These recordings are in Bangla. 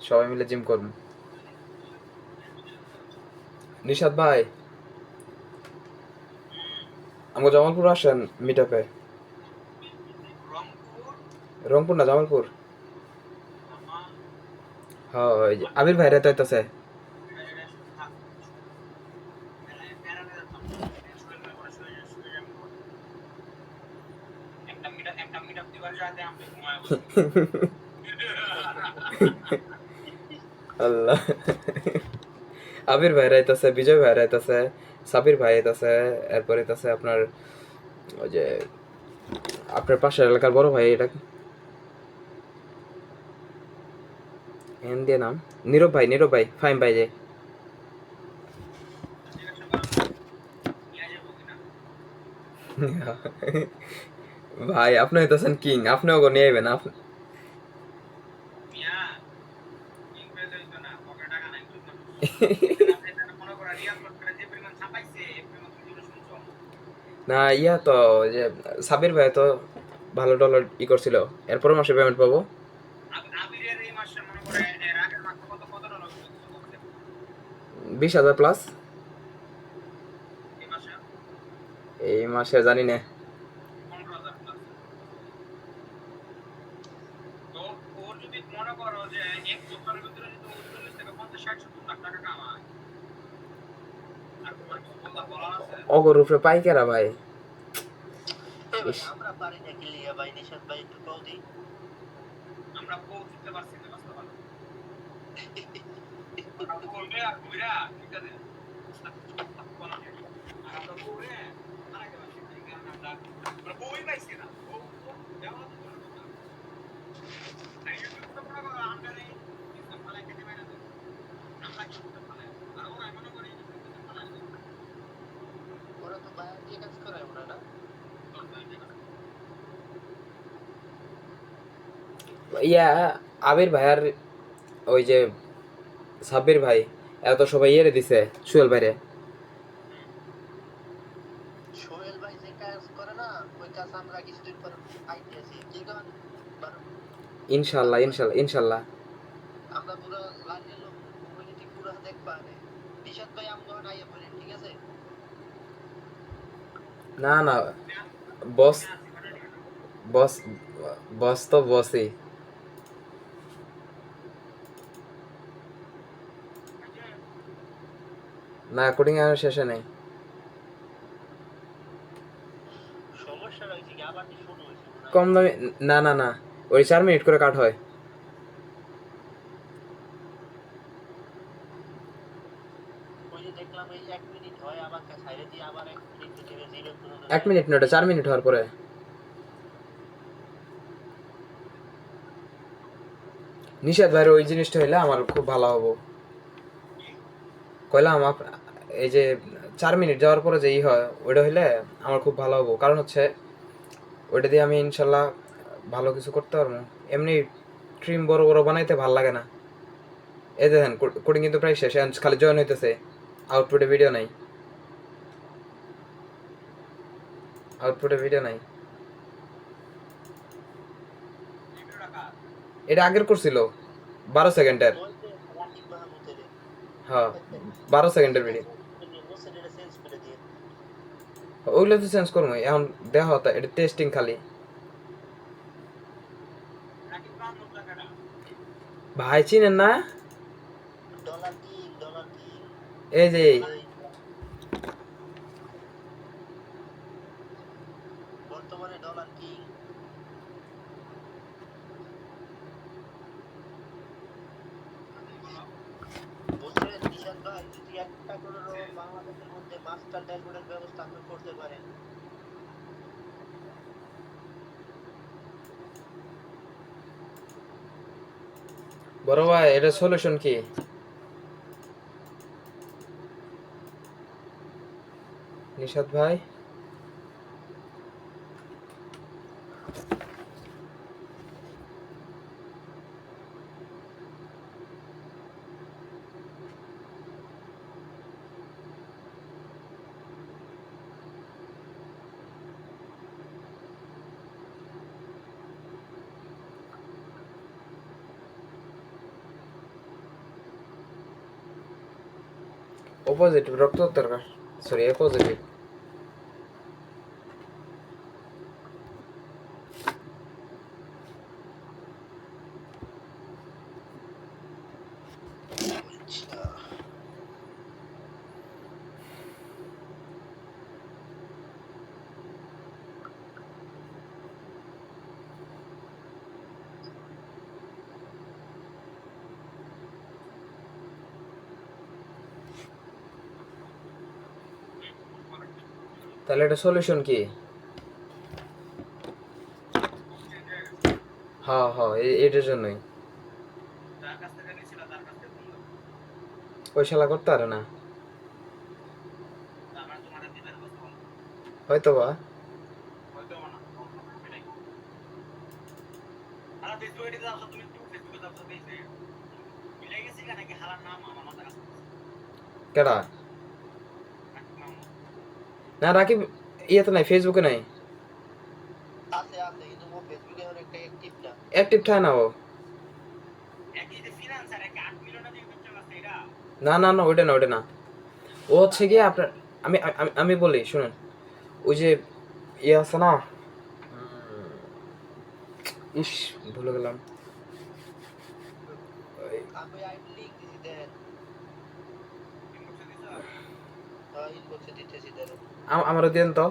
সবাই মিলে জিম করব। নিশাদ ভাই আমাকে জামালপুর আসেন মিট আপে রংপুর না জামালপুর? হ্যাঁ আবির ভাই রেতে হইতেছে আল্লাহ। আবির ভাই রাইতাছে, বিজয় ভাই রাইতাছে, সাবির ভাই আইতাছে, এরপর আইতাছে আপনার ওই যে আপনার পাশের এলাকার বড় ভাই, এটা কি? এন দিয়ে নাম? নীরব ভাই নীরব ভাই ফাইম ভাই যে। ভাই, আপনি হইতাছেন কিং, আপনিও নিয়ে আইবেন, আপনি না, ইয়া তো, যে সাবির ভাই তো ভালো ডলার ই করছিল। এরপরে মাসে পেমেন্ট পাবো। বিশ হাজার প্লাস এই মাসে জানি না। অগর উপরে পাইকারা ভাই। আমরা ওরা তো বাইরে দিয়ে কাজ করে ওরা না। ইয়া আবির ভাইয়ার ওই যে সাব্বির ভাই এত সবাই ইয়ে দিছে সুয়েল ভাইরে। সোহেল ভাই যে কাজ করে না ওই কাজ আমরা কিছুদিন পর আইতেছি। কি ইনশাল্লাহ ইনশাল্লাহ ইনশাল্লাহ আমরা পুরো লাইনের লোক কমিউনিটি পুরো দেখবা রে নিশাদ ভাই আমগো আইয়া বলেন ঠিক আছে না না বস বস বস তো বসই। না কোডিং আর শেষে নেই। সমস্যা রয়েছে কি? আবার কি শুরু হয়েছে? কম দামে না না না ওই চার মিনিট করে কাট হয় ওই যে দেখলাম এই এক মিনিট হয় আবার ছাইড়ে দিয়ে আবার এক মিনিট দিবে জিরো এক মিনিট না, ওটা চার মিনিট হওয়ার পরে। নিষাদ ভাইয়ের ওই জিনিসটা হইলে আমার খুব ভালো হব। কইলাম এই যে চার মিনিট যাওয়ার পরে যে ই হয়, ওইটা হইলে আমার খুব ভালো হব। কারণ হচ্ছে, ওইটা দিয়ে আমি ইনশাল্লাহ ভালো কিছু করতে পারব। এমনি ট্রিম বড় বড় বানাইতে ভালো লাগে না। এই দেখেন কোডিং কিন্তু প্রায় শেষ খালি জয়েন হইতেছে। আউটপুটে ভিডিও নাই। আউটপুটে ভিডিও নাই? এটা আগের করছিল বারো সেকেন্ডের। হ্যাঁ বারো সেকেন্ডের ভিডিও ওইগুলো তো চেঞ্জ করব এখন দেখা হতো এটা টেস্টিং খালি। ভাই চিনেন না? এই যে বর্তমানে ডলার কিং বুঝলেন নিশাদ ভাই যদি একটা করে বাংলাদেশের মধ্যে মাস্টার ড্যাশবোর্ডের ব্যবস্থা আপনি করতে পারেন বড় ভাই এটা সলিউশন কি? নিশাদ ভাই? ও পজিটিভ রক্ত দরকার সরি তাহলে এটা সলিউশন কি? হ্যাঁ হ্যাঁ এটার জন্যই। ওই শালা করতে পারে না। হয়তো বা। কেডা? না রাকিব ইয়েতে নাই ফেসবুকে নাই। আছে আছে কিন্তু ও ফেসবুকে অনেকটা অ্যাক্টিভ না। অ্যাক্টিভ থাকে না ও। একই যে ফিনান্সার এক 8 মিলিয়ন টাকা খরচ করছে এরা না না না ওইটা না ওইটা না। ও হচ্ছে গিয়ে আপনার আমি আমি- বলি শুনুন। ওই যে ইয়ে আছে না? ইস ভুলে গেলাম। ওই- আমি আইডি লিংক দিছি? দেন ইনবক্সে দিতেছি আমারও দেন তো।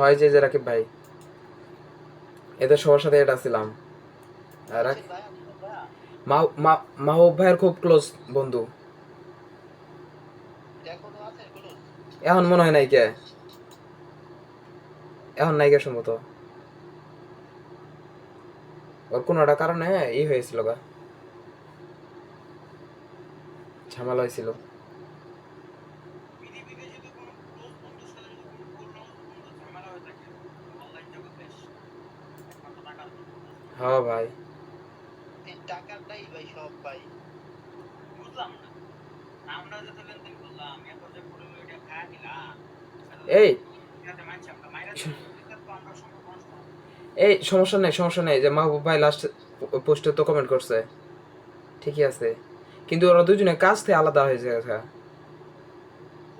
হয় যে যে রাকিব ভাই। এদের সবার সাথে এটা ছিলাম। মাহবুব ভাইয়ের খুব ক্লোজ বন্ধু এখনও আছে কোনো এখন মনে হয় নাই কে এখন নাই কে সম্ভবত। ওর কোনো একটা কারণে ই হয়েছিল গা। ঝামেলা হয়েছিল। হয়ে ভাই। টাকাটাই ভাই সব ভাই বুঝলাম না। আমরা লেনদেন করলাম যে এই। এই, সমস্যা নেই সমস্যা নেই, যে মাহবুব ভাই লাস্ট পোস্টে তো কমেন্ট করছে। ঠিকই আছে। কিন্তু ওরা দুজনে কাজ থেকে আলাদা হয়ে গেছে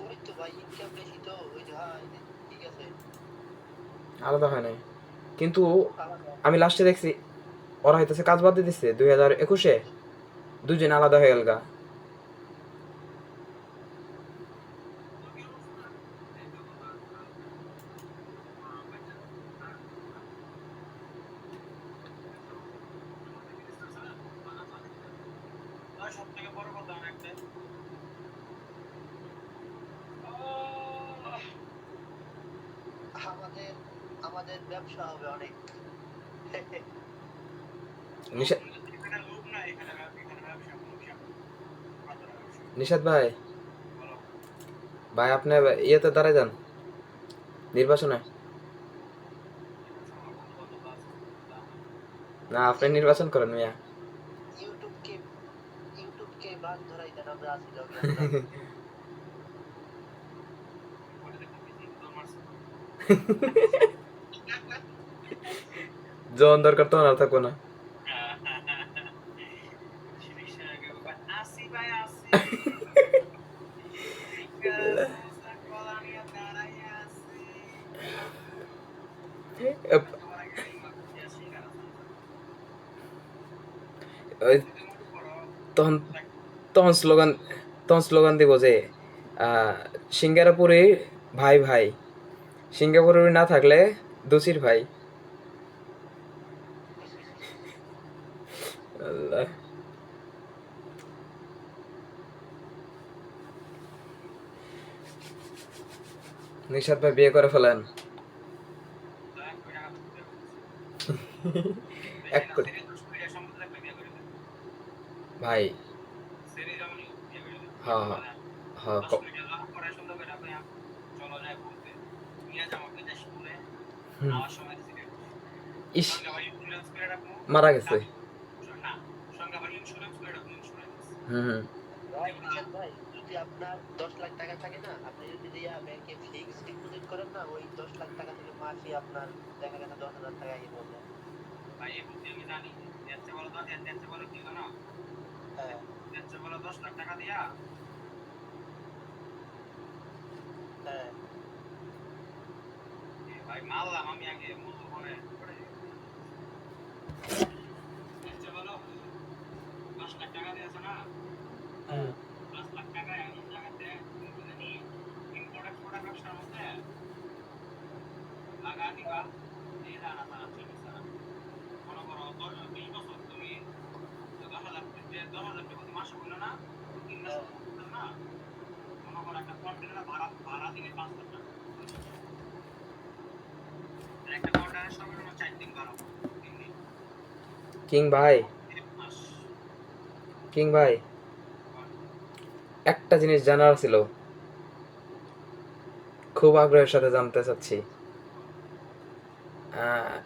ওই তো ভাই ইনকাম বেশি তো ওই যে হ্যাঁ আলাদা হয় নাই। কিন্তু আমি লাস্টে দেখছি, ওরা হইতেছে কাজ বাদ দিয়ে দিচ্ছে দুই হাজার একুশে। দুজন আলাদা হয়ে গেল গা। বড় কথা একটা। আমাদের আমাদের ব্যবসা হবে অনেক। নিশা- এখানে লোক না এখানে এখানে ব্যবসা ব্যবসা কত ব্যবসা। নিশাদ ভাই। ভাই আপনি ইয়েতে দাঁড়ায় যান। নির্বাচনে। না আপনি নির্বাচন করেন মিয়া ইউটিউবকে ইউটিউবকে বাদ ধরাই দেন আমরা আসি লগে বলে দেখো বিজি দৌড় মারছে যখন দরকার তখন আর থাকব না শিরিষের আগে বাবা, আসি ভাই আসি কলা নিয়ে দাঁড়াইয়া আসি এপ, তোমার আগে এই মাথা আসি না ওই তখন তখন স্লোগান তখন স্লোগান দিব যে আহ, সিঙ্গারাপুরে ভাই ভাই সিঙ্গাপুরে না থাকলে দুচির ভাই। আল্লাহ। নিশাদ ভাই বিয়ে করে ফেলেন। ভাই। হ্যাঁ, হ্যাঁ, হ্যাঁ ইস মারা গেছে। হুম হুম। ভাই যদি আপনার দশ লাখ টাকা থাকে না আপনি যদি দিয়া ব্যাংকে ফিক্স ডিপোজিট করেন না ওই দশ লাখ টাকা থেকে মাসে আপনার দেখা গেছে দশ হাজার টাকা ইয়ে হবে ভাই এই বুদ্ধি আমি জানি। এর চেয়ে বড় দশ এর চেয়ে বড় কি জানো হ্যাঁ। চেয়ে বড় দশ লাখ টাকা দিয়া? হ্যাঁ। ভাই মারলাম আমি আগে মূল্য পরে পরে। এর দশ লাখ টাকা দিয়েছে না? হ্যাঁ। দশ লাখ টাকা এমন জায়গাতে তুমি জানি ইম্পোর্ট এক্সপোর্ট ব্যবসার মধ্যে? লাগা দিবা এই রানা তারা চলে সারা মনে করো দশ বিশ বছর কিং ভাই। কিং ভাই। একটা জিনিস জানার ছিল। খুব আগ্রহের সাথে জানতে চাচ্ছি। আহ,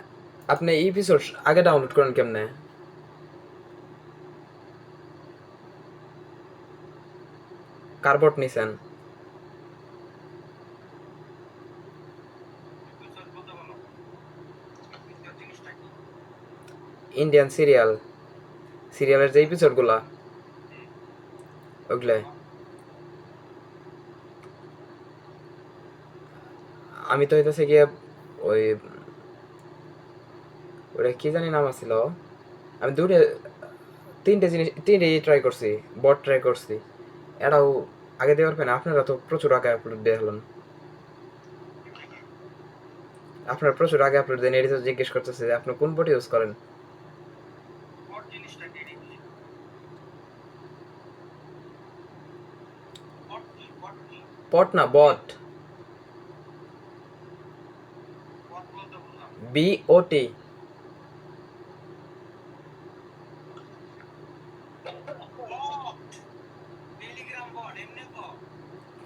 আপনি এপিসোড আগে ডাউনলোড করেন কেমনে? কার্বট নিছেন। Indian serial. সিরিয়ালের যে এপিসোডগুলা ওগুলো। আমি তো হইতেছে গিয়ে ওই ওটা কি জানি নাম আছিল। আমি দুটো তিনটে জিনিস তিনটে ট্রাই করছি বট ট্রাই করছি। এটাও আগে দেওয়ার পেন আপনারা তো প্রচুর আগে আপলোড দিয়ে হলেন আপনারা প্রচুর আগে আপলোড দেন এটা তো জিজ্ঞেস করতেছে যে আপনি কোন বট ইউজ করেন? পট না বট বট বলতে বললাম বি ও টি বট টেলিগ্রাম বট এমনি বট এটা বট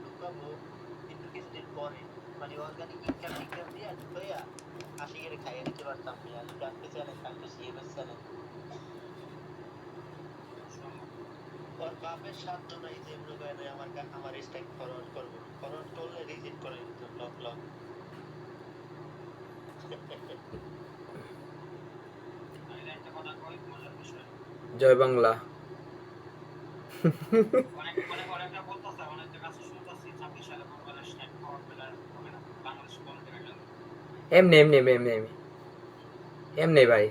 ঢুকাবো কিন্তু কিছুদিন পরে মানে অর্গানিক ইনকাম ইনকাম দিয়ে ঢুকাইয়া আশি করে খাইয়ে নিতে পারতাম না আর যদি আজকে চ্যানেল থাকতো সিএমএস চ্যানেল ওর বাপের সাধ্য নাই যে নাই আমার আমার স্ট্যাক ফরওয়ার্ড করব। ফরওয়ার্ড করলে রিজেক্ট করে দিত লক লক জয় বাংলা। এমনি এমনি এমনি এমনি এমনি। এমনি ভাই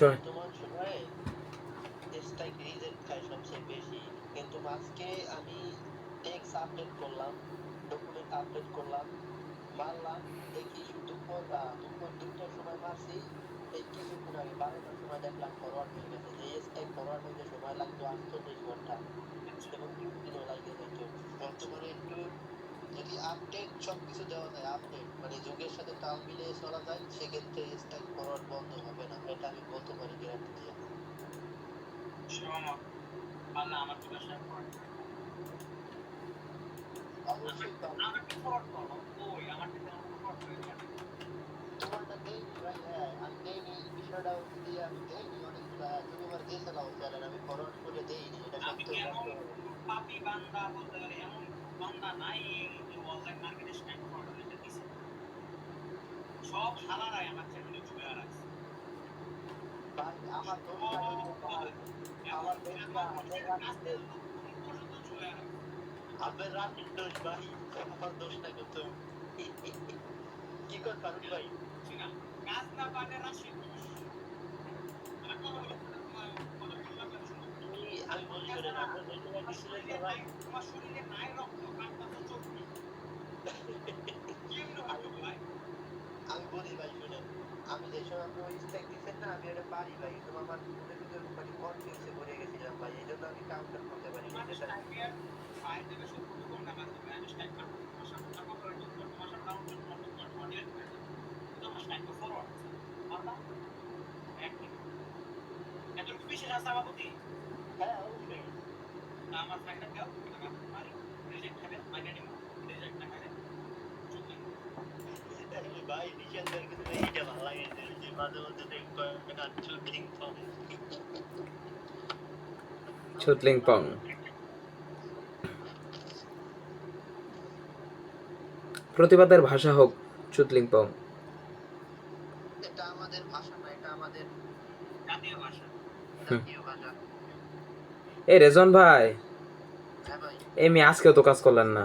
বর্তমান সময়ে স্ট্রাইক রিজেক্ট খায় সবচেয়ে বেশি কিন্তু আজকে আমি টেক্স আপডেট করলাম ডকুমেন্ট আপডেট করলাম। মারলাম দেখি দুপুর দুপুর দুটার সময় মারছি এই কিছুক্ষণ আগে বারোটার সময় দেখলাম ফরওয়ার্ড হয়ে গেছে। যে স্ট্রাইক ফরওয়ার্ড হইতে সময় লাগতো আটচল্লিশ ঘণ্টা। এবং তিন দিনও লাগে যেত বর্তমানে একটু যদি আপডেট সবকিছু দেওয়া যায় আপডেট মানে যুগের সাথে তাল মিলিয়ে চলা যায় সেক্ষেত্রে স্ট্রাইক ফরওয়ার্ড বন্ধ হবে না। এটা আমি বলতে পারি গ্যারান্টি দিয়ে পাপি বান্দা বলতে গেলে এমন বান্দা নাই যে অনলাইন মার্কেটে স্ট্যান্ড এটা দিছে। সব হালারাই আমার চ্যানেলে আসছে ভাই আমার আমার আমার রানিং দোষ ভাই আমার ফারুক ভাই কাজ দোষ শুনো। আমি বলি শুনে আপনার ভাই শুনেন আমি যে সময় ওই স্ট্যাক দিচ্ছেন না আমি ওটা পারি ভাই কিন্তু আমার মনের ভিতরে মানে কনফিউজে পড়ে গেছিলাম ভাই এই জন্য আমি কাউন্টার করতে পারি তোমার তোমার তোমার তোমার তোমার তোমার আমার দাও মারি রিজেক্ট মাইনে নিব রিজেক্ট না চুপ ভাই নিশান ভাই কিন্তু এইটা ভালো লাগে যে মাঝে দেখব একটা পং প্রতিবাদের ভাষা হোক চুতলিং পং এটা আমাদের ভাষা না এটা আমাদের জাতীয় ভাষা জাতীয় ভাষা। এই রেজন ভাই হ্যাঁ ভাই। আজকেও তো কাজ করলেন না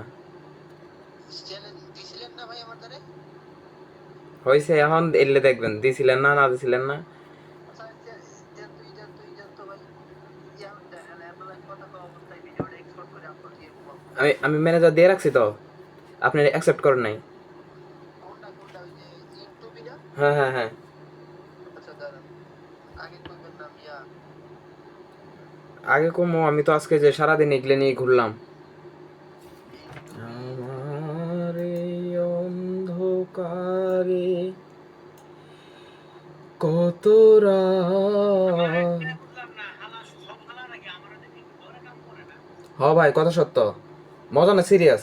চ্যালেঞ্জ দিছিলেন না ভাই আমার দ্বারে হয়েছে এখন, এলে দেখবেন, দিছিলেন না না দিছিলেন না। আমি আমি ম্যানেজার দিয়ে রাখছি তো। আপনি অ্যাকসেপ্ট করেন নাই। হ্যাঁ হ্যাঁ হ্যাঁ। আগে কমো, আমি তো আজকে যে সারাদিন এগুলো নিয়ে ঘুরলাম। করে না হ ভাই, কথা সত্য। মজা না সিরিয়াস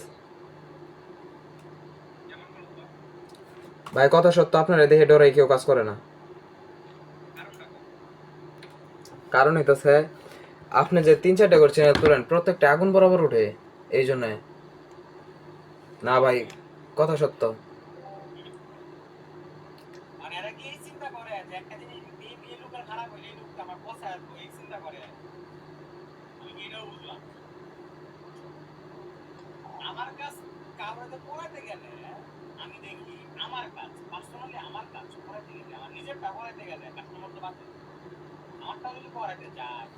ভাই, কথা সত্য, আপনার দেখে ডরাই কেউ কাজ করে না। কারণ হইতেছে, আপনি যে তিন চারটা করে চ্যানেল তোলেন, প্রত্যেকটা আগুন বরাবর উঠে, এই জন্য। না ভাই, কথা সত্য আর এরা কি এই চিন্তা করে যে একটা জিনিস এই এই লোকের খারাপ হইলে এই লোকটা আমার পছায় আসব এই চিন্তা করে আমি কি এটাও বুঝলাম আমার কাজ কাউকে পড়াতে গেলে আমি দেখি আমার কাজ পার্সোনালি আমার কাজ পড়াতে গেলে, আমার নিজেরটা পড়াতে গেলে কাস্টমার তো বাদ আমারটা যদি পড়াতে যায়